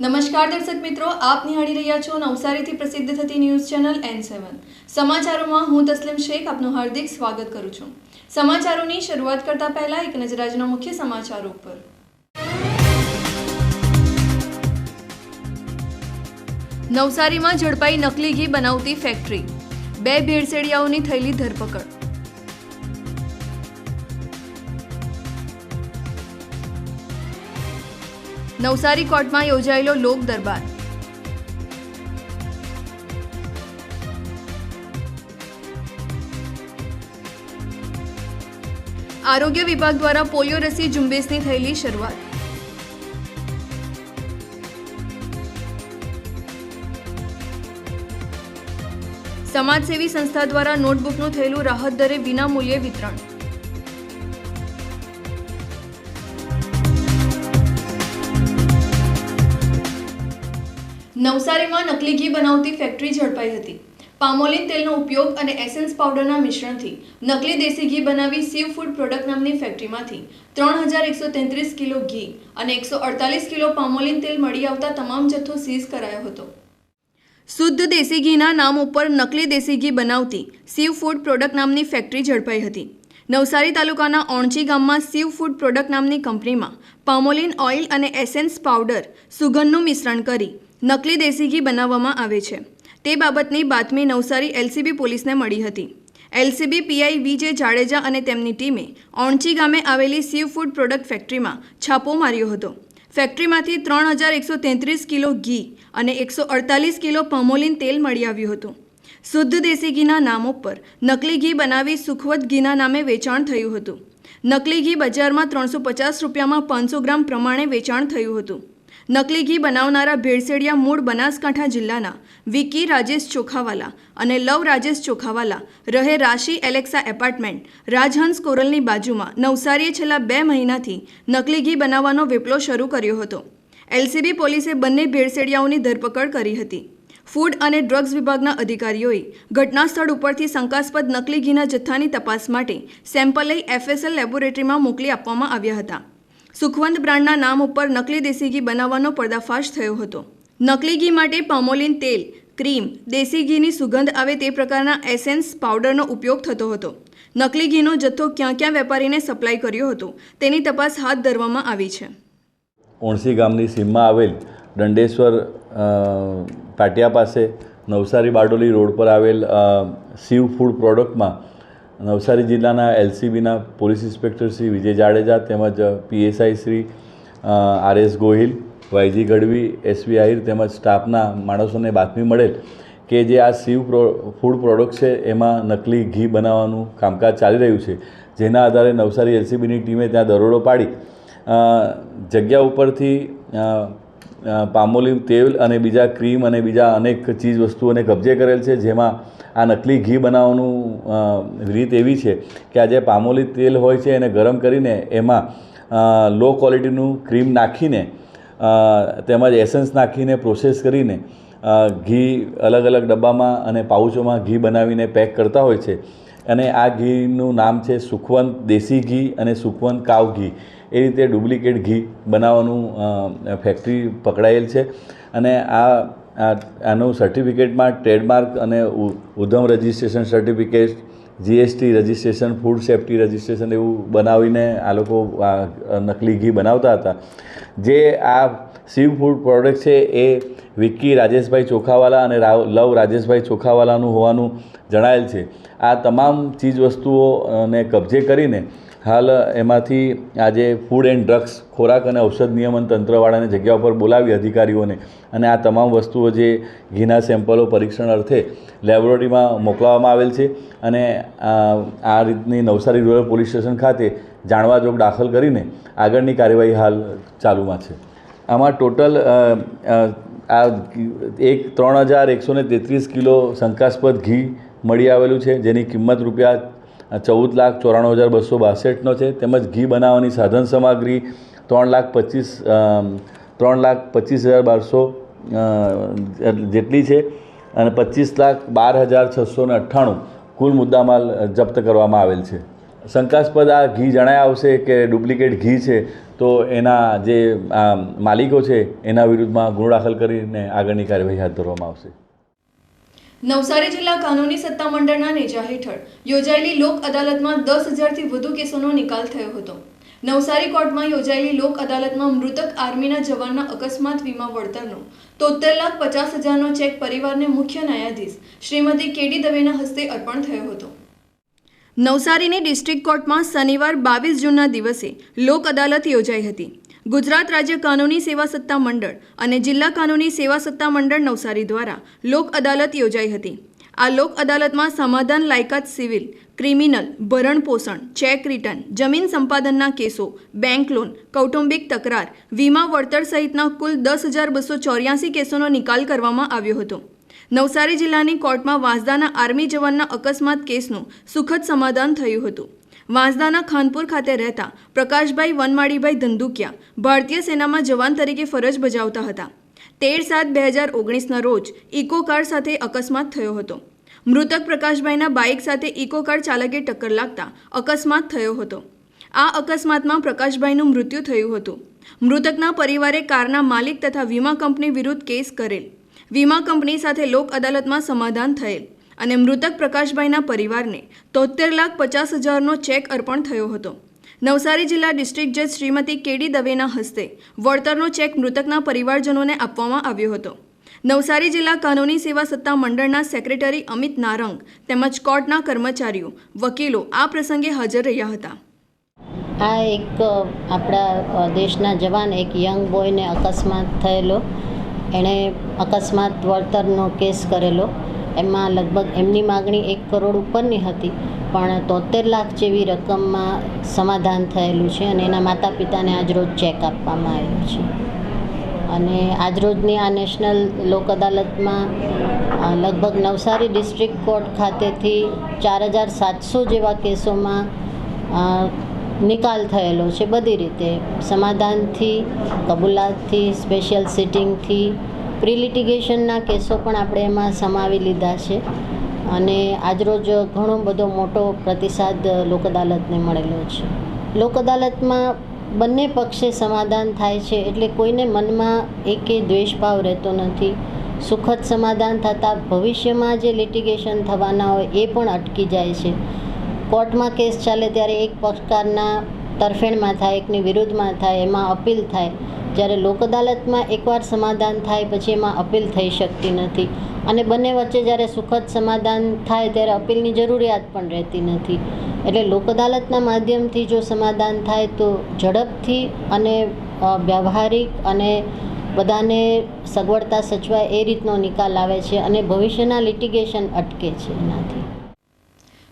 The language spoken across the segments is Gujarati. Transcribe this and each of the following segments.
નમસ્કાર દર્શક મિત્રો, આપ નિહાળી રહ્યા છો નવસારીથી પ્રસિદ્ધ થતી ન્યૂઝ ચેનલ એન સેવન સમાચારોમાં હું તસ્લીમ શેખ આપનું હાર્દિક સ્વાગત કરું છું. સમાચારોની શરૂઆત કરતા પહેલા એક નજર આજના મુખ્ય સમાચારો પર નવસારીમાં ઝડપાઈ નકલી ઘી બનાવતી ફેક્ટરી બે ભેળસેડિયાઓની થયેલી ધરપકડ. નવસારી કોર્ટમાં યોજાયેલો લોક દરબાર. આરોગ્ય વિભાગ દ્વારા પોલિયો રસી ઝુંબેશની થયેલી શરૂઆત. સમાજસેવી સંસ્થા દ્વારા નોટબુકનું થયેલું રાહત દરે વિના મૂલ્યે વિતરણ. નવસારીમાં નકલી ઘી બનાવતી ફેક્ટરી ઝડપાઈ હતી. પામોલિન તેલનો ઉપયોગ અને એસેન્સ પાવડરના મિશ્રણથી નકલી દેશી ઘી બનાવી સીવ ફૂડ પ્રોડક્ટ નામની ફેક્ટરીમાંથી ત્રણ હજાર એકસો તેત્રીસ કિલો ઘી અને એકસો અડતાલીસ કિલો પામોલિન તેલ મળી આવતા તમામ જથ્થો સીઝ કરાયો હતો. શુદ્ધ દેશી ઘીના નામ ઉપર નકલી દેશી ઘી બનાવતી સીવ ફૂડ પ્રોડક્ટ નામની ફેક્ટરી ઝડપાઈ હતી. નવસારી તાલુકાના ઓણચી ગામમાં સીવ ફૂડ પ્રોડક્ટ નામની કંપનીમાં પામોલિન ઓઇલ અને એસેન્સ પાવડર સુગંધનું મિશ્રણ કરી નકલી દેશી ઘી બનાવવામાં આવે છે. તે બાબતની બાતમી નવસારી એલસીબી પોલીસને મળી હતી. એલસીબી પીઆઈ વિજય જાડેજા અને તેમની ટીમે ઓણચી ગામે આવેલી સીવ ફૂડ પ્રોડક્ટ ફેક્ટરીમાં છાપો માર્યો હતો. ફેક્ટરીમાંથી ત્રણ હજાર એકસો તેત્રીસ કિલો ઘી અને એકસો અડતાલીસ કિલો પમોલિન તેલ મળી આવ્યું હતું. શુદ્ધ દેશી ઘીના નામ ઉપર નકલી ઘી બનાવી સુખવત ઘીના નામે વેચાણ થયું હતું. નકલી ઘી બજારમાં ત્રણસો પચાસ રૂપિયામાં પાંચસો ગ્રામ પ્રમાણે વેચાણ થયું હતું. નકલી ઘી બનાવનારા ભેળસેડિયા મૂળ બનાસકાંઠા જિલ્લાના વિકી રાજેશ ચોખાવાલા અને લવ રાજેશ ચોખાવાલા રહે રાશી એલેક્સા એપાર્ટમેન્ટ, રાજહંસ કોરલની બાજુમાં નવસારીએ છેલ્લા બે મહિનાથી નકલી ઘી બનાવવાનો વેપલો શરૂ કર્યો હતો. એલસીબી પોલીસે બંને ભેળસેડિયાઓની ધરપકડ કરી હતી. ફૂડ અને ડ્રગ્સ વિભાગના અધિકારીઓએ ઘટના સ્થળ ઉપરથી શંકાસ્પદ નકલી ઘીના જથ્થાની તપાસ માટે સેમ્પલ લઈ એફએસએલ લેબોરેટરીમાં મોકલી આપવામાં આવ્યા હતા. સુખવંત બ્રાન્ડના નામ ઉપર નકલી દેશી ઘી બનાવવાનો પર્દાફાશ થયો હતો. નકલી ઘી માટે પામોલિન તેલ, ક્રીમ, દેશી ઘીની સુગંધ આવે તે પ્રકારના એસેન્સ પાવડરનો ઉપયોગ થતો હતો. નકલી ઘીનો જથ્થો ક્યાં ક્યાં વેપારીને સપ્લાય કર્યો હતો, તેની તપાસ હાથ ધરવામાં આવી છે. ઓણસી ગામની સીમમાં આવેલ દંડેશ્વર પાટિયા પાસે નવસારી બારડોલી રોડ પર આવેલ સીવ ફૂડ પ્રોડક્ટમાં નવસારી જિલ્લાના એલસીબીના પોલીસ ઇન્સ્પેક્ટર શ્રી વિજય જાડેજા તેમજ PSI Shri RS R S Gohil, YG Gadhvi, SV Ahir તેમજ સ્ટાફના માણસોને બાતમી મળેલ કે જે આ શિવ ફૂડ પ્રોડક્ટ છે એમાં નકલી ઘી બનાવવાનું કામકાજ ચાલી રહ્યું છે. જેના આધારે નવસારી એલસીબીની ટીમે ત્યાં દરોડો પાડી. જગ્યા ઉપરથી પામોલિવ તેલ અને બીજા ક્રીમ અને બીજા અનેક ચીજ વસ્તુઓને કબજે કરેલ છે, જેમાં આ નકલી ઘી બનાવવાનું રીત એવી છે કે આ જે પામોલી તેલ હોય છે એને ગરમ કરીને એમાં લો ક્વોલિટીનું ક્રીમ નાખીને તેમજ એસન્સ નાખીને પ્રોસેસ કરીને ઘી અલગ અલગ ડબ્બામાં અને પાઉચોમાં ઘી બનાવીને પેક કરતા હોય છે. અને આ ઘીનું નામ છે સુખવંત દેશી ઘી અને સુખવંત કાવ ઘી. એ રીતે ડુપ્લિકેટ ઘી બનાવવાનું ફેક્ટરી પકડાયેલ છે. અને આ આનું સર્ટિફિકેટમાં ટ્રેડમાર્ક અને Udyam registration certificate GST registration food safety registration એવું બનાવીને આ લોકો નકલી ઘી બનાવતા હતા. જે આ શિવ ફૂડ પ્રોડક્ટ છે એ વિક્કી રાજેશભાઈ ચોખાવાલા અને રાવ, લવ રાજેશભાઈ ચોખાવાલાનું હોવાનું જણાયેલ છે. આ તમામ ચીજ વસ્તુઓને કબજે કરીને હાલ એમાંથી આજે ફૂડ એન્ડ ડ્રગ્સ ખોરાક અને ઔષધ નિયમન તંત્રવાળાને જગ્યા ઉપર બોલાવી અધિકારીઓને અને આ તમામ વસ્તુઓ જે ઘીના સેમ્પલો પરીક્ષણ અર્થે લેબોરેટરીમાં મોકલવામાં આવેલ છે અને આ રીતની નવસારી રૂરલ પોલીસ સ્ટેશન ખાતે જાણવા જોગ દાખલ કરીને આગળની કાર્યવાહી હાલ ચાલુમાં છે. આમાં ટોટલ આ એક ત્રણ હજાર એકસો ને તેત્રીસ કિલો શંકાસ્પદ ઘી મળી આવેલું છે જેની કિંમત રૂપિયા ચૌદ લાખ ચોરાણું હજાર બસો બાસઠનો છે. તેમજ ઘી બનાવવાની સાધન સામગ્રી ત્રણ લાખ પચીસ ત્રણ લાખ પચીસ હજાર બારસો જેટલી છે અને પચીસ લાખ બાર હજાર છસો ને અઠ્ઠાણું કુલ મુદ્દામાલ જપ્ત કરવામાં આવેલ છે. શંકાસ્પદ આ ઘી જણાય આવશે કે ડુપ્લિકેટ ઘી છે તો એના જે માલિકો છે એના વિરુદ્ધમાં ગુનો દાખલ કરીને આગળની કાર્યવાહી હાથ ધરવામાં આવશે. નવસારી જિલ્લા કાનૂની સત્તા મંડળના નેજા હેઠળ યોજાયેલી લોક અદાલતમાં દસ હજારથી વધુ કેસોનો નિકાલ થયો હતો. નવસારી કોર્ટમાં યોજાયેલી લોક અદાલતમાં મૃતક આર્મીના જવાનના અકસ્માત વીમા વળતરનો તોતેર લાખ પચાસ હજારનો ચેક પરિવારને મુખ્ય ન્યાયાધીશ શ્રીમતી કેડી દવેના હસ્તે અર્પણ થયો હતો. નવસારીની ડિસ્ટ્રિક્ટ કોર્ટમાં શનિવાર બાવીસ જૂનના દિવસે લોક અદાલત યોજાઈ હતી. ગુજરાત રાજ્ય કાનૂની સેવા સત્તા મંડળ અને જિલ્લા કાનૂની સેવા સત્તા મંડળ નવસારી દ્વારા લોક અદાલત યોજાઈ હતી. આ લોક અદાલતમાં સમાધાન લાયકાત સિવિલ, ક્રિમિનલ, ભરણ પોષણ, ચેક રિટર્ન, જમીન સંપાદનના કેસો, બેંક લોન, કૌટુંબિક તકરાર, વીમા વળતર સહિતના કુલ દસ હજાર બસો ચોર્યાસી કેસોનો નિકાલ કરવામાં આવ્યો હતો. નવસારી જિલ્લાની કોર્ટમાં વાંસદાના આર્મી જવાનના અકસ્માત કેસનું સુખદ સમાધાન થયું હતું. વાંસદાના ખાનપુર ખાતે રહેતા પ્રકાશભાઈ વનમાળીભાઈ ધંધુકિયા ભારતીય સેનામાં જવાન તરીકે ફરજ બજાવતા હતા. તેર સાત બે હજાર ઓગણીસના રોજ ઇકો કાર સાથે અકસ્માત થયો હતો. મૃતક પ્રકાશભાઈના બાઇક સાથે ઇકો કાર ચાલકે ટક્કર લાગતા અકસ્માત થયો હતો. આ અકસ્માતમાં પ્રકાશભાઈનું મૃત્યુ થયું હતું. મૃતકના પરિવારે કારના માલિક તથા વીમા કંપની વિરુદ્ધ કેસ કરેલ. વીમા કંપની સાથે લોક અદાલતમાં સમાધાન થયેલ. અને મૃતક પ્રકાશભાઈના પરિવારને તોતેર લાખ પચાસ હજારનો ચેક અર્પણ થયો હતો. નવસારી જિલ્લા ડિસ્ટ્રિક્ટ જજ શ્રીમતી કેડી દવેના હસ્તે વળતરનો ચેક મૃતકના પરિવારજનોને આપવામાં આવ્યો હતો. નવસારી જિલ્લા કાનૂની સેવા સત્તા મંડળના સેક્રેટરી અમિત નારંગ તેમજ કોર્ટના કર્મચારીઓ, વકીલો આ પ્રસંગે હાજર રહ્યા હતા. આ એક આપણા દેશના જવાન એક યંગ બોયને અકસ્માત થયેલો. એણે અકસ્માત વળતરનો કેસ કરેલો. એમાં લગભગ એમની માગણી એક કરોડ ઉપરની હતી. પણ તોતેર લાખ જેવી રકમમાં સમાધાન થયેલું છે અને એના માતા પિતાને આજરોજ ચેક આપવામાં આવ્યો છે. અને આજરોજની આ નેશનલ લોક અદાલતમાં લગભગ નવસારી ડિસ્ટ્રિક્ટ કોર્ટ ખાતેથી ચાર હજાર સાતસો જેવા કેસોમાં નિકાલ થયેલો છે બધી રીતે. સમાધાનથી, કબૂલાતથી, સ્પેશિયલ સિટિંગથી પ્રી લિટિગેશનના કેસો પણ આપણે એમાં સમાવી લીધા છે. અને આજરોજ ઘણો બધો મોટો પ્રતિસાદ લોક અદાલતને મળેલો છે. લોક અદાલતમાં બંને પક્ષે સમાધાન થાય છે એટલે કોઈને મનમાં એકે દ્વેષભાવ રહેતો નથી. સુખદ સમાધાન થતાં ભવિષ્યમાં જે લિટિગેશન થવાના હોય એ પણ અટકી જાય છે. કોર્ટમાં કેસ ચાલે ત્યારે એક પક્ષકારના તરફેણમાં થાય, એકની વિરુદ્ધમાં થાય, એમાં અપીલ થાય. જ્યારે લોક અદાલતમાં એકવાર સમાધાન થાય પછી એમાં અપીલ થઈ શકતી નથી. અને બંને વચ્ચે જ્યારે સુખદ સમાધાન થાય ત્યારે અપીલની જરૂરિયાત પણ રહેતી નથી. એટલે લોક અદાલતના માધ્યમથી જો સમાધાન થાય તો ઝડપથી અને વ્યવહારિક અને બધાને સગવડતા સચવાય એ રીતનો નિકાલ આવે છે અને ભવિષ્યના લિટિગેશન અટકે છે એનાથી.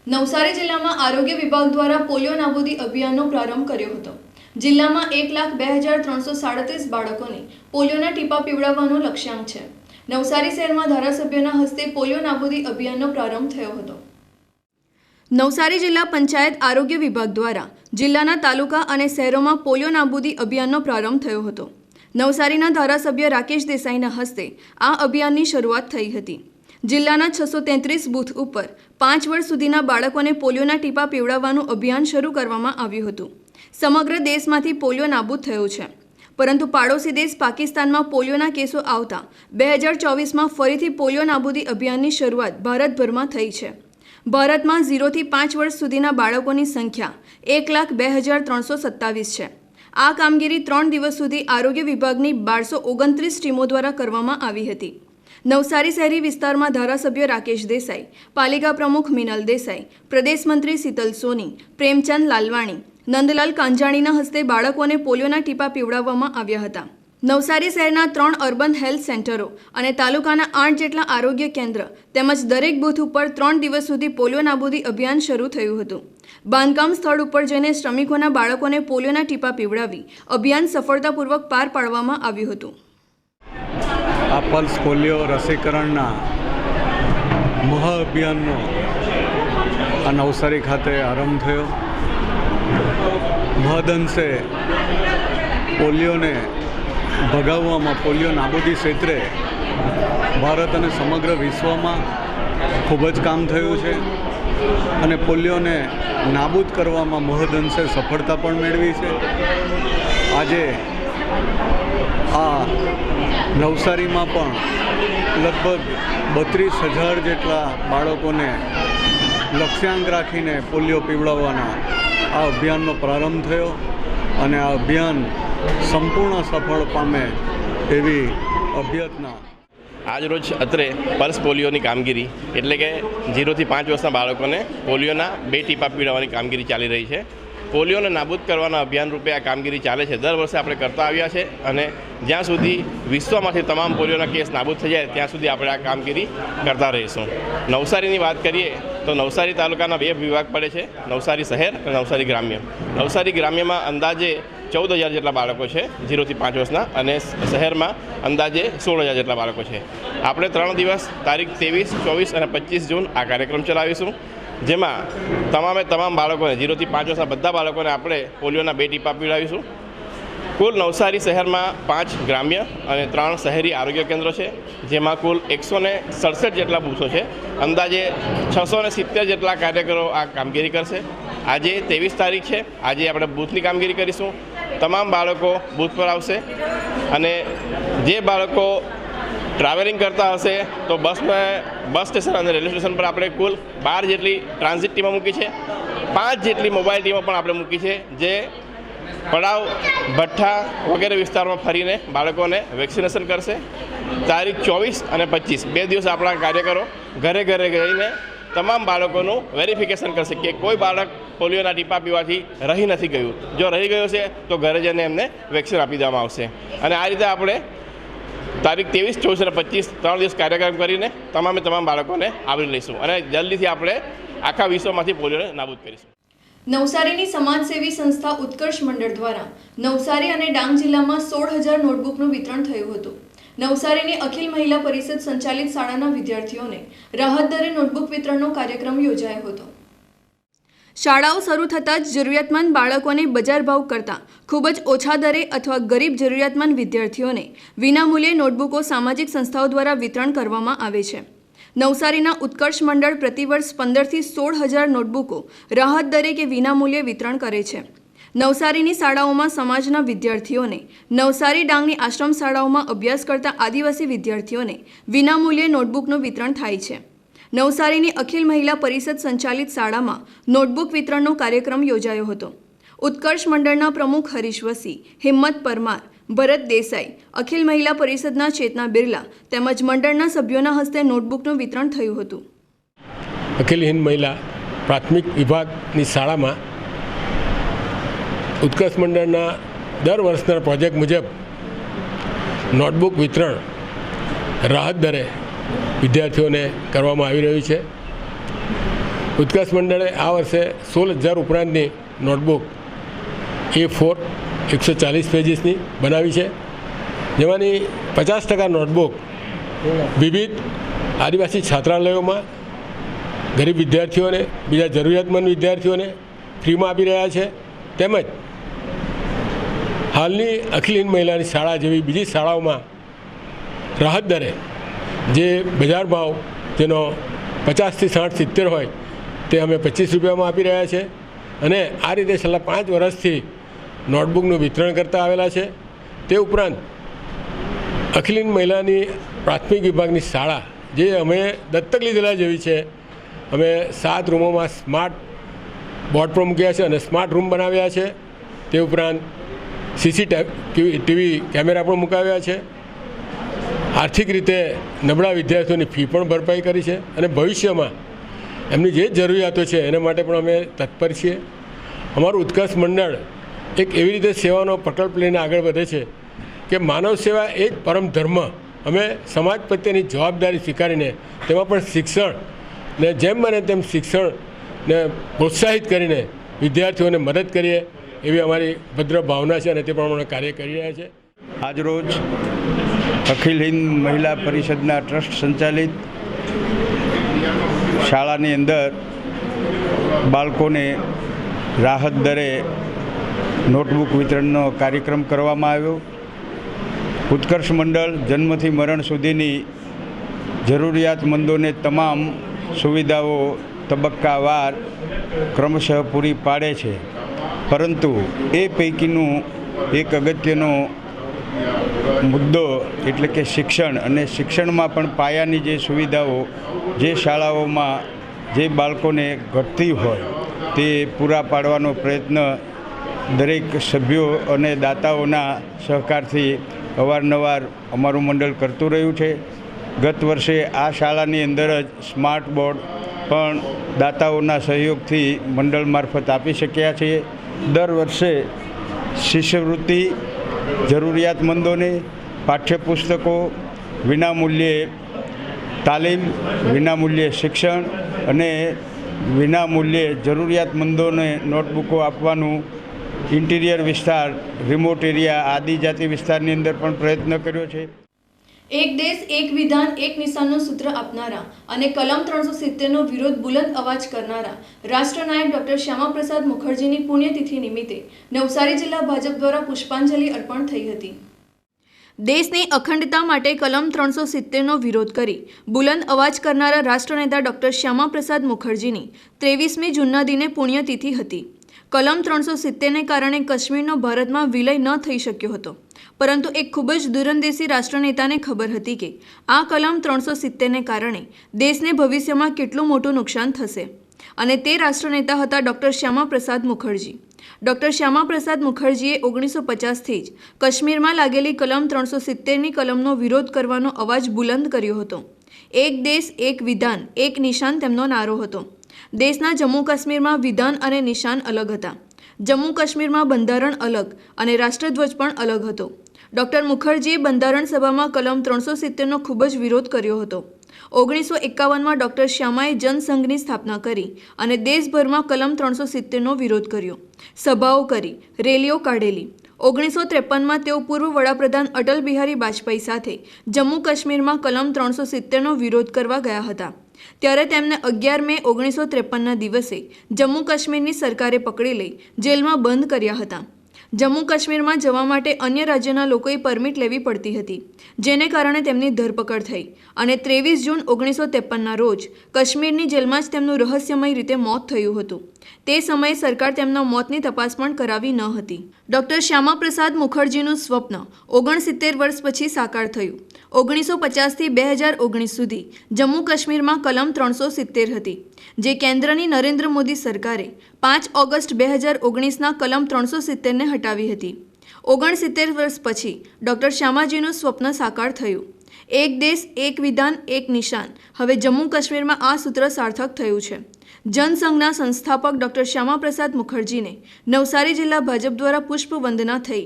નવસારી જિલ્લામાં આરોગ્ય વિભાગ દ્વારા પોલિયો નાબૂદી અભિયાનનો પ્રારંભ કર્યો હતો. જિલ્લામાં એક લાખ બે હજાર ત્રણસો સાડત્રીસ બાળકોને પોલિયોના ટીપા પીવડાવવાનો લક્ષ્યાંક છે. નવસારી શહેરમાં ધારાસભ્યોના હસ્તે પોલિયો નાબૂદી અભિયાનનો પ્રારંભ થયો હતો. નવસારી જિલ્લા પંચાયત આરોગ્ય વિભાગ દ્વારા જિલ્લાના તાલુકા અને શહેરોમાં પોલિયો નાબૂદી અભિયાનનો પ્રારંભ થયો હતો. નવસારીના ધારાસભ્ય રાકેશ દેસાઈના હસ્તે આ અભિયાનની શરૂઆત થઈ હતી. જિલ્લાના છસો તેત્રીસ બૂથ ઉપર પાંચ વર્ષ સુધીના બાળકોને પોલિયોના ટીપા પીવડાવવાનું અભિયાન શરૂ કરવામાં આવ્યું હતું. સમગ્ર દેશમાંથી પોલિયો નાબૂદ થયો છે. પરંતુ પાડોશી દેશ પાકિસ્તાનમાં પોલિયોના કેસો આવતા બે હજાર ચોવીસમાં ફરીથી પોલિયો નાબૂદી અભિયાનની શરૂઆત ભારતભરમાં થઈ છે. ભારતમાં ઝીરોથી પાંચ વર્ષ સુધીના બાળકોની સંખ્યા એક લાખ બે હજાર ત્રણસો સત્તાવીસ છે. આ કામગીરી ત્રણ દિવસ સુધી આરોગ્ય વિભાગની બારસો ઓગણત્રીસ ટીમો દ્વારા કરવામાં આવી હતી. નવસારી શહેરી વિસ્તારમાં ધારાસભ્ય રાકેશ દેસાઈ, પાલિકા પ્રમુખ મિનલ દેસાઈ, પ્રદેશ મંત્રી શીતલ સોની, પ્રેમચંદ લાલવાણી નંદલાલ કાંજાણીના હસ્તે બાળકોને પોલિયોના ટીપા પીવડાવવામાં આવ્યા હતા. નવસારી શહેરના ત્રણ અર્બન હેલ્થ સેન્ટરો અને તાલુકાના આઠ જેટલા આરોગ્ય કેન્દ્ર તેમજ દરેક બૂથ ઉપર ત્રણ દિવસ સુધી પોલિયો નાબૂદી અભિયાન શરૂ થયું હતું. બાંધકામ સ્થળ ઉપર જઈને શ્રમિકોના બાળકોને પોલિયોના ટીપા પીવડાવી અભિયાન સફળતાપૂર્વક પાર પાડવામાં આવ્યું હતું. આ પલ્સ પોલિયો રસીકરણના મહાઅભિયાનનો આ નવસારી ખાતે આરંભ થયો. મહદઅંશે પોલિયોને ભગાવવામાં પોલિયો નાબૂદી ક્ષેત્રે ભારત અને સમગ્ર વિશ્વમાં ખૂબ જ કામ થયું છે અને પોલિયોને નાબૂદ કરવામાં મહદઅંશે સફળતા પણ મેળવી છે. આજે આ નવસારીમાં પણ લગભગ બત્રીસ હજાર જેટલા બાળકોને લક્ષ્યાંક રાખીને પોલિયો પીવડાવવાના આ અભિયાનનો પ્રારંભ થયો અને આ અભિયાન સંપૂર્ણ સફળ પામે એવી અભ્યર્થના. આજરોજ અત્રે પલ્સ પોલિયોની કામગીરી, એટલે કે ઝીરોથી પાંચ વર્ષના બાળકોને પોલિયોના બે ટીપા પીવડાવવાની કામગીરી ચાલી રહી છે. પોલિયોને નાબૂદ કરવાના અભિયાન રૂપે આ કામગીરી ચાલે છે. દર વર્ષે આપણે કરતા આવ્યા છે અને જ્યાં સુધી વિશ્વમાંથી તમામ પોલિયોના કેસ નાબૂદ થઈ જાય, ત્યાં સુધી આપણે આ કામગીરી કરતા રહીશું. નવસારીની વાત કરીએ તો નવસારી તાલુકાના બે વિભાગ પડે છે, નવસારી શહેર અને નવસારી ગ્રામ્ય. નવસારી ગ્રામ્યમાં અંદાજે ચૌદ હજાર જેટલા બાળકો છે, ઝીરોથી પાંચ વર્ષના, અને શહેરમાં અંદાજે સોળ હજાર જેટલા બાળકો છે. આપણે ત્રણ દિવસ તારીખ ત્રેવીસ, ચોવીસ અને પચીસ જૂન આ કાર્યક્રમ ચલાવીશું. જેમાં તમામે તમામ બાળકોને ઝીરોથી પાંચ વર્ષના બધા બાળકોને આપણે પોલિયોના બે ટીપા પીવડાવીશું કુલ નવસારી શહેરમાં પાંચ ગ્રામ્ય અને ત્રણ શહેરી આરોગ્ય કેન્દ્રો છે, જેમાં કુલ એકસો ને સડસઠ જેટલા બૂથો છે. અંદાજે છસો ને સિત્તેર જેટલા કાર્યકરો આ કામગીરી કરશે. આજે ત્રેવીસ તારીખ છે, આજે આપણે બૂથની કામગીરી કરીશું. તમામ બાળકો બૂથ પર આવશે અને જે બાળકો ટ્રાવેલિંગ કરતા હશે, તો બસમાં, બસ સ્ટેશન અને રેલવે સ્ટેશન પર આપણે કુલ બાર જેટલી ટ્રાન્ઝિટ ટીમો મૂકી છે. પાંચ જેટલી મોબાઈલ ટીમો પણ આપણે મૂકી છે, જે પડાવ, ભઠ્ઠા વગેરે વિસ્તારમાં ફરીને બાળકોને વેક્સિનેશન કરશે. તારીખ ચોવીસ અને પચીસ, બે દિવસ આપણા કાર્યકરો ઘરે ઘરે જઈને તમામ બાળકોનું વેરિફિકેશન કરશે કે કોઈ બાળક પોલિયોના ટીપા પીવાથી રહી નથી ગયું. જો રહી ગયું છે, તો ઘરે જઈને એમને વેક્સિન આપી દેવામાં આવશે. અને આ રીતે આપણે તારીખ ત્રેવીસ, ચોવીસ અને પચીસ, ત્રણ દિવસ કાર્યક્રમ કરીને તમામે તમામ બાળકોને આવરી લઈશું. અને જલ્દીથી આપણે આખા વિશ્વમાંથી પોલિયોને નાબૂદ કરીશું. નવસારીની સમાજસેવી સંસ્થા ઉત્કર્ષ મંડળ દ્વારા નવસારી અને ડાંગ જિલ્લામાં સોળ હજાર નોટબુકનું વિતરણ થયું હતું. નવસારીની અખિલ મહિલા પરિષદ સંચાલિત શાળાના વિદ્યાર્થીઓને રાહત દરે નોટબુક વિતરણનો કાર્યક્રમ યોજાયો હતો. શાળાઓ શરૂ થતાં જ જરૂરિયાતમંદ બાળકોને બજાર ભાવ કરતાં ખૂબ જ ઓછા દરે અથવા ગરીબ જરૂરિયાતમંદ વિદ્યાર્થીઓને વિનામૂલ્યે નોટબુકો સામાજિક સંસ્થાઓ દ્વારા વિતરણ કરવામાં આવે છે. નવસારીના ઉત્કર્ષ મંડળ પ્રતિવર્ષ પંદરથી સોળ હજાર નોટબુકો રાહત દરે કે વિનામૂલ્યે વિતરણ કરે છે. નવસારીની શાળાઓમાં સમાજના વિદ્યાર્થીઓને નવસારી ડાંગની આશ્રમ શાળાઓમાં અભ્યાસ કરતા આદિવાસી વિદ્યાર્થીઓને વિનામૂલ્યે નોટબુકનું વિતરણ થાય છે. નવસારીની અખિલ મહિલા પરિષદ સંચાલિત શાળામાં નોટબુક વિતરણનો કાર્યક્રમ યોજાયો હતો. ઉત્કર્ષ મંડળના પ્રમુખ હરીશ વસી, હિંમત પરમાર, ભરત દેસાઈ, અખિલ મહિલા પરિષદના ચેતના બિરલા તેમજ મંડળના સભ્યોના હસ્તે નોટબુકનું વિતરણ થયું હતું. અખિલ હિન્દ મહિલા પ્રાથમિક વિભાગની શાળામાં ઉત્કર્ષ મંડળના દર વર્ષના પ્રોજેક્ટ મુજબ નોટબુક વિતરણ રાહત દરે વિદ્યાર્થીઓને કરવામાં આવી રહ્યું છે. ઉત્કર્ષ મંડળે આ વર્ષે સોળ હજાર ઉપરાંતની નોટબુક એ ફોર, એકસો ચાલીસ પેજીસની બનાવી છે. જેમાંની પચાસ ટકા નોટબુક વિવિધ આદિવાસી છાત્રાલયોમાં ગરીબ વિદ્યાર્થીઓને, બીજા જરૂરિયાતમંદ વિદ્યાર્થીઓને ફ્રીમાં આપી રહ્યા છે. તેમજ હાલની અખિલ મહિલાની શાળા જેવી બીજી શાળાઓમાં રાહત દરે જે બજાર ભાવ તેનો પચાસથી સાઠ સિત્તેર હોય તે અમે પચીસ રૂપિયામાં આપી રહ્યા છે. અને આ રીતે છેલ્લા પાંચ વર્ષથી નોટબુકનું વિતરણ કરતા આવેલા છે. તે ઉપરાંત અખિલીન મહિલાની પ્રાથમિક વિભાગની શાળા, જે અમે દત્તક લીધેલા જેવી છે. અમે સાત રૂમોમાં સ્માર્ટ બોર્ડ પણ મૂક્યા છે અને સ્માર્ટ રૂમ બનાવ્યા છે. તે ઉપરાંત સીસી ટીવી કેમેરા પણ મુકાવ્યા છે. આર્થિક રીતે નબળા વિદ્યાર્થીઓની ફી પણ ભરપાઈ કરી છે અને ભવિષ્યમાં એમની જે જરૂરિયાતો છે એના માટે પણ અમે તત્પર છીએ. અમારું ઉત્કર્ષ મંડળ એક એવી રીતે સેવાનો પ્રકલ્પ લઈને આગળ વધે છે કે માનવ સેવા એ જ પરમ ધર્મ. અમે સમાજ પ્રત્યેની જવાબદારી સ્વીકારીને તેમાં પણ શિક્ષણ ને જેમ બને તેમ શિક્ષણને પ્રોત્સાહિત કરીને વિદ્યાર્થીઓને મદદ કરીએ એવી અમારી ભદ્ર ભાવના છે અને તે પ્રમાણે કાર્ય કરી રહ્યા છે. આજરોજ અખિલ હિન્દ મહિલા પરિષદના ટ્રસ્ટ સંચાલિત શાળાની અંદર બાળકોને રાહત દરે નોટબુક વિતરણનો કાર્યક્રમ કરવામાં આવ્યો. ઉત્કર્ષ મંડળ જન્મથી મરણ સુધીની જરૂરિયાતમંદોને તમામ સુવિધાઓ તબક્કાવાર ક્રમશઃ પૂરી પાડે છે. પરંતુ એ પૈકીનું એક અગત્યનો મુદ્દો એટલે કે શિક્ષણ અને શિક્ષણમાં પણ પાયાની જે સુવિધાઓ જે શાળાઓમાં જે બાળકોને ઘટતી હોય તે પૂરા પાડવાનો પ્રયત્ન દરેક સભ્યો અને દાતાઓના સહકારથી અવારનવાર અમારું મંડળ કરતું રહ્યું છે. ગત વર્ષે આ શાળાની અંદર જ સ્માર્ટ બોર્ડ પણ દાતાઓના સહયોગથી મંડળ મારફત આપી શક્યા છીએ. દર વર્ષે શિષ્યવૃત્તિ જરૂરિયાતમંદોને પાઠ્યપુસ્તકો વિનામૂલ્યે તાલીમ, વિનામૂલ્યે શિક્ષણ અને વિનામૂલ્યે જરૂરિયાતમંદોને નોટબુકો આપવાનું ઇન્ટિરિયર વિસ્તાર, રિમોટ એરિયા આદિજાતિ વિસ્તારની અંદર પણ પ્રયત્ન કર્યો છે. એક દેશ, એક વિધાન, એક નિશાનનું સૂત્ર આપનારા અને કલમ ત્રણસો સિત્તેરનો વિરોધ બુલંદ અવાજ કરનારા રાષ્ટ્રનાયક ડોક્ટર શ્યામાપ્રસાદ મુખર્જીની પુણ્યતિથિ નિમિત્તે નવસારી જિલ્લા ભાજપ દ્વારા પુષ્પાંજલિ અર્પણ થઈ હતી. દેશની અખંડતા માટે કલમ ત્રણસો સિત્તેરનો વિરોધ કરી બુલંદ અવાજ કરનારા રાષ્ટ્રનેતા ડોક્ટર શ્યામાપ્રસાદ મુખર્જીની ત્રેવીસમી જૂનના દિને પુણ્યતિથિ હતી. કલમ ત્રણસો સિત્તેરને કારણે કાશ્મીરનો ભારતમાં વિલય ન થઈ શક્યો હતો. પરંતુ એક ખૂબ જ દૂરંદેશી રાષ્ટ્રનેતાને ખબર હતી કે આ કલમ ત્રણસો સિત્તેરને કારણે દેશને ભવિષ્યમાં કેટલું મોટું નુકસાન થશે. અને તે રાષ્ટ્રનેતા હતા ડૉક્ટર શ્યામાપ્રસાદ મુખર્જી. ડૉક્ટર શ્યામાપ્રસાદ મુખર્જીએ ઓગણીસો પચાસથી જ કાશ્મીરમાં લાગેલી કલમ ત્રણસો સિત્તેરની કલમનો વિરોધ કરવાનો અવાજ બુલંદ કર્યો હતો. એક દેશ, એક વિધાન, એક નિશાન તેમનો નારો હતો. દેશના જમ્મુ કાશ્મીરમાં વિધાન અને નિશાન અલગ હતા. જમ્મુ કાશ્મીરમાં બંધારણ અલગ અને રાષ્ટ્રધ્વજ પણ અલગ હતો. ડૉક્ટર મુખર્જીએ બંધારણ સભામાં કલમ ત્રણસો સિત્તેરનો ખૂબ જ વિરોધ કર્યો હતો. ઓગણીસો એકાવનમાં ડૉક્ટર શ્યામાએ જનસંઘની સ્થાપના કરી અને દેશભરમાં કલમ ત્રણસો સિત્તેરનો વિરોધ કર્યો. સભાઓ કરી, રેલીઓ કાઢેલી. ઓગણીસો ત્રેપનમાં તેઓ પૂર્વ વડાપ્રધાન અટલ બિહારી વાજપેયી સાથે જમ્મુ કાશ્મીરમાં કલમ ત્રણસો સિત્તેરનો વિરોધ કરવા ગયા હતા. ત્યારે તેમને અગિયાર મે ઓગણીસો ત્રેપનના દિવસે જમ્મુ કાશ્મીરની સરકારે પકડી લઈ જેલમાં બંધ કર્યા હતા. જમ્મુ કાશ્મીરમાં જવા માટે અન્ય રાજ્યના લોકોએ પરમિટ લેવી પડતી હતી, જેને કારણે તેમની ધરપકડ થઈ. અને ત્રેવીસ જૂન ઓગણીસો ત્રેપનના રોજ કાશ્મીરની જેલમાં જ તેમનું રહસ્યમય રીતે મોત થયું હતું. તે સમયે સરકાર તેમના મોતની તપાસ પણ કરાવી ન હતી. ડૉક્ટર શ્યામાપ્રસાદ મુખર્જીનું સ્વપ્ન ઓગણસિત્તેર વર્ષ પછી સાકાર થયું. ઓગણીસો પચાસથી બે હજાર ઓગણીસ સુધી જમ્મુ કાશ્મીરમાં કલમ ત્રણસો સિત્તેર હતી, જે કેન્દ્રની નરેન્દ્ર મોદી સરકારે પાંચ ઓગસ્ટ બે હજાર ઓગણીસના કલમ ત્રણસો સિત્તેરને હટાવી હતી. ઓગણસિત્તેર વર્ષ પછી ડૉક્ટર શ્યામાજીનું સ્વપ્ન સાકાર થયું. એક દેશ, એક વિધાન, એક નિશાન. હવે જમ્મુ કાશ્મીરમાં આ સૂત્ર સાર્થક થયું છે. જનસંઘના સંસ્થાપક ડૉક્ટર શ્યામાપ્રસાદ મુખર્જીને નવસારી જિલ્લા ભાજપ દ્વારા પુષ્પ વંદના થઈ.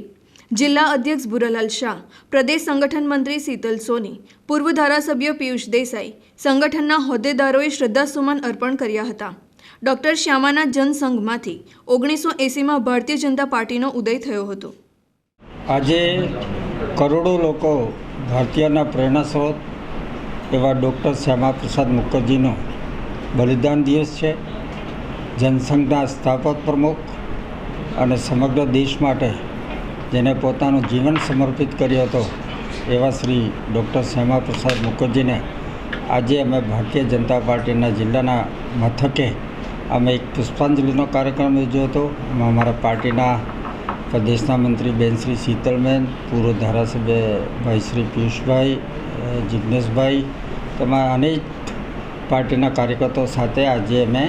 જિલ્લા અધ્યક્ષ ભુરલાલ શાહ, પ્રદેશ સંગઠન મંત્રી શીતલ સોની, પૂર્વ ધારાસભ્ય પિયુષ દેસાઈ, સંગઠનના હોદ્દેદારોએ શ્રદ્ધાસુમન અર્પણ કર્યા હતા. ડૉક્ટર શ્યામાના જનસંઘમાંથી ઓગણીસો એંસીમાં ભારતીય જનતા પાર્ટીનો ઉદય થયો હતો. આજે કરોડો લોકો ભારતીયના પ્રેરણા સ્ત્રોત એવા ડૉક્ટર શ્યામાપ્રસાદ મુખર્જીનો બલિદાન દિવસ છે. જનસંઘના સ્થાપક પ્રમુખ અને સમગ્ર દેશ માટે જેને પોતાનું જીવન સમર્પિત કર્યો હતો, એવા શ્રી ડૉક્ટર શ્યામાપ્રસાદ મુખર્જીને આજે અમે ભારતીય જનતા પાર્ટીના જિલ્લાના મથકે અમે એક પુષ્પાંજલિનો કાર્યક્રમ યોજ્યો હતો. એમાં અમારા પાર્ટીના પ્રદેશના મંત્રી બેન શ્રી શીતલબેન, પૂર્વ ધારાસભ્ય ભાઈ શ્રી પિયુષભાઈ જિજ્ઞેશભાઈ તેમાં અનેક પાર્ટીના કાર્યકર્તાઓ સાથે આજે અમે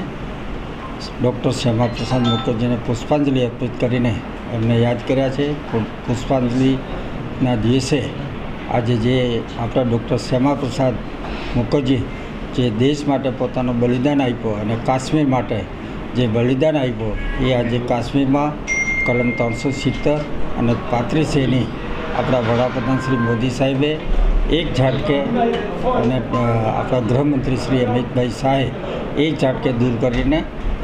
ડૉક્ટર શ્યામાપ્રસાદ મુખર્જીને પુષ્પાંજલિ અર્પિત કરીને એમને યાદ કર્યા છે. પુષ્પાંજલિના દિવસે આજે જે આપણા ડૉક્ટર શ્યામાપ્રસાદ મુખર્જી જે દેશ માટે પોતાનું બલિદાન આપ્યો અને કાશ્મીર માટે જે બલિદાન આપ્યો, એ આજે કાશ્મીરમાં કલમ ત્રણસો સિત્તેર અને પાંત્રીસ એની આપણા વડાપ્રધાન શ્રી મોદી સાહેબે એક ઝાટકે અને આપણા ગૃહમંત્રી શ્રી અમિતભાઈ શાહે એક ઝાટકે દૂર કરીને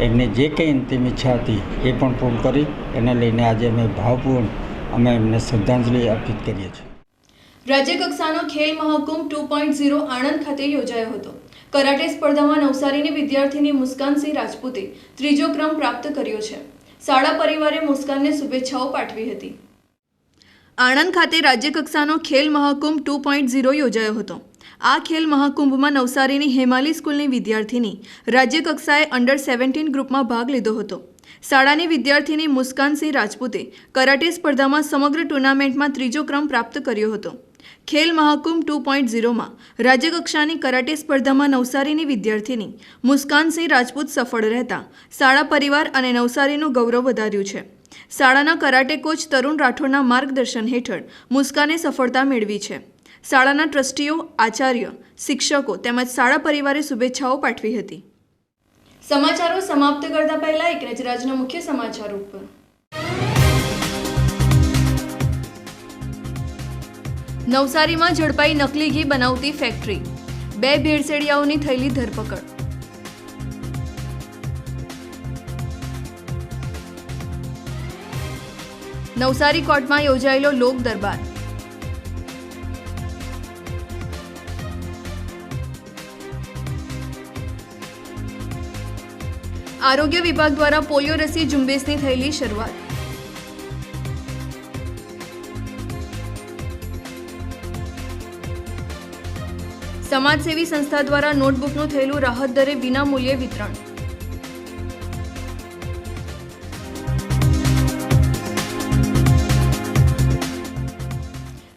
એમની જે કંઈ અંતિમ ઈચ્છા હતી એ પણ પૂર્ણ કરી. એને લઈને આજે અમે ભાવપૂર્ણ અમે એમને શ્રદ્ધાંજલિ અર્પિત કરીએ છીએ. રાજ્યકક્ષાનો Khel Mahakumbh two point zero Anand ખાતે યોજાયો હતો. કરાટે સ્પર્ધામાં નવસારીની વિદ્યાર્થીની મુસ્કાનસિંહ રાજપૂતે ત્રીજો ક્રમ પ્રાપ્ત કર્યો છે. શાળા પરિવારે મુસ્કાનને શુભેચ્છાઓ પાઠવી હતી. આણંદ ખાતે રાજ્યકક્ષાનો Khel Mahakumbh two point zero યોજાયો હતો. આ ખેલ મહાકુંભમાં નવસારીની હેમાલી સ્કૂલની વિદ્યાર્થીની રાજ્યકક્ષાએ અંડર સેવન્ટીન ગ્રુપમાં ભાગ લીધો હતો. શાળાની વિદ્યાર્થીની મુસ્કાનસિંહ રાજપૂતે કરાટે સ્પર્ધામાં સમગ્ર ટુર્નામેન્ટમાં ત્રીજો ક્રમ પ્રાપ્ત કર્યો હતો. ખેલ મહાકુંભ ટુ પોઈન્ટ ઝીરોમાં રાજ્યકક્ષાની કરાટે સ્પર્ધામાં નવસારીની વિદ્યાર્થીની મુસ્કાનસિંહ રાજપૂત સફળ રહેતા, શાળા પરિવાર અને નવસારીનું ગૌરવ વધાર્યું છે. શાળાના કરાટે કોચ તરુણ રાઠોડના માર્ગદર્શન હેઠળ મુસ્કાને સફળતા મેળવી છે. શાળાના ટ્રસ્ટીઓ, આચાર્ય, શિક્ષકો તેમજ શાળા પરિવારે શુભેચ્છાઓ પાઠવી હતી. સમાચારો સમાપ્ત કરતા પહેલા એક નજર આજના મુખ્ય સમાચારો ઉપર. નવસારીમાં ઝડપાઈ નકલી ઘી બનાવતી ફેક્ટરી બે ભેળસેડિયાઓની થયેલી ધરપકડ. નવસારી કોર્ટમાં યોજાયેલો લોક દરબાર. આરોગ્ય વિભાગ દ્વારા પોલિયો રસી ઝુંબેશની થયેલી શરૂઆત. સમાજસેવી સંસ્થા દ્વારા નોટબુકનું થયેલું રાહત દરે વિના મૂલ્યે વિતરણ.